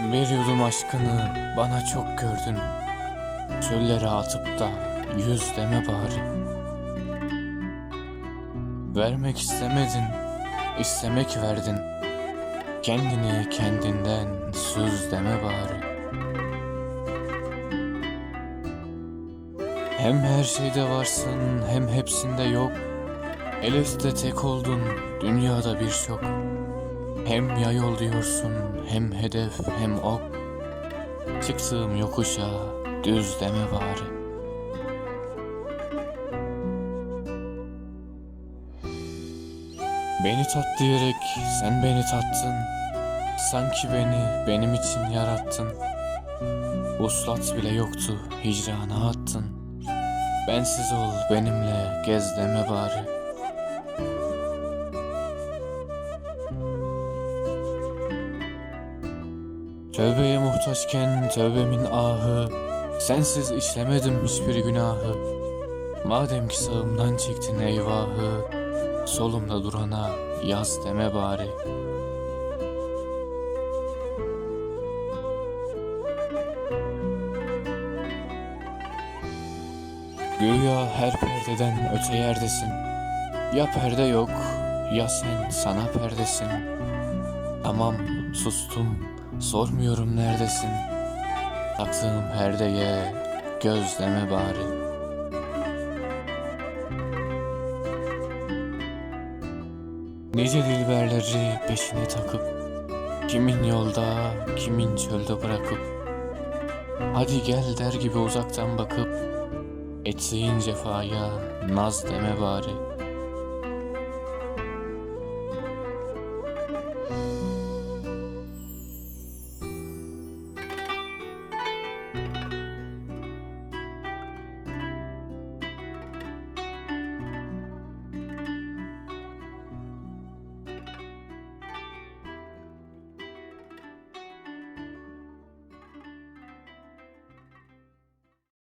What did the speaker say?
Bir yudum aşkını bana çok gördün. Çöllere atıp da yüz deme bari. Vermek istemedin, istemek verdin. Kendini kendinden söz deme bari. Hem her şeyde varsın hem hepsinde yok. Elif'te tek oldun, dünyada birçok. Hem yay ol diyorsun, hem hedef hem ok. Çıktığım yokuşa düz deme bari. Beni tat diyerek sen beni tattın. Sanki beni benim için yarattın. Uslat bile yoktu, hicrana attın. Bensiz ol benimle gez deme bari. Tövbeye muhtaçken tövbemin ahı Sensiz işlemedim hiçbir günahı. Madem ki sağımdan çektin eyvahı Solumda durana yaz deme bari. Güya her perdeden öte yerdesin. Ya perde yok ya sen sana perdesin. Tamam sustum sormuyorum neredesin? Taktığım perdeye göz deme bari. Nice dilberleri peşine takıp Kimin yolda kimin çölde bırakıp Hadi gel der gibi uzaktan bakıp Ettiğin cefaya naz deme bari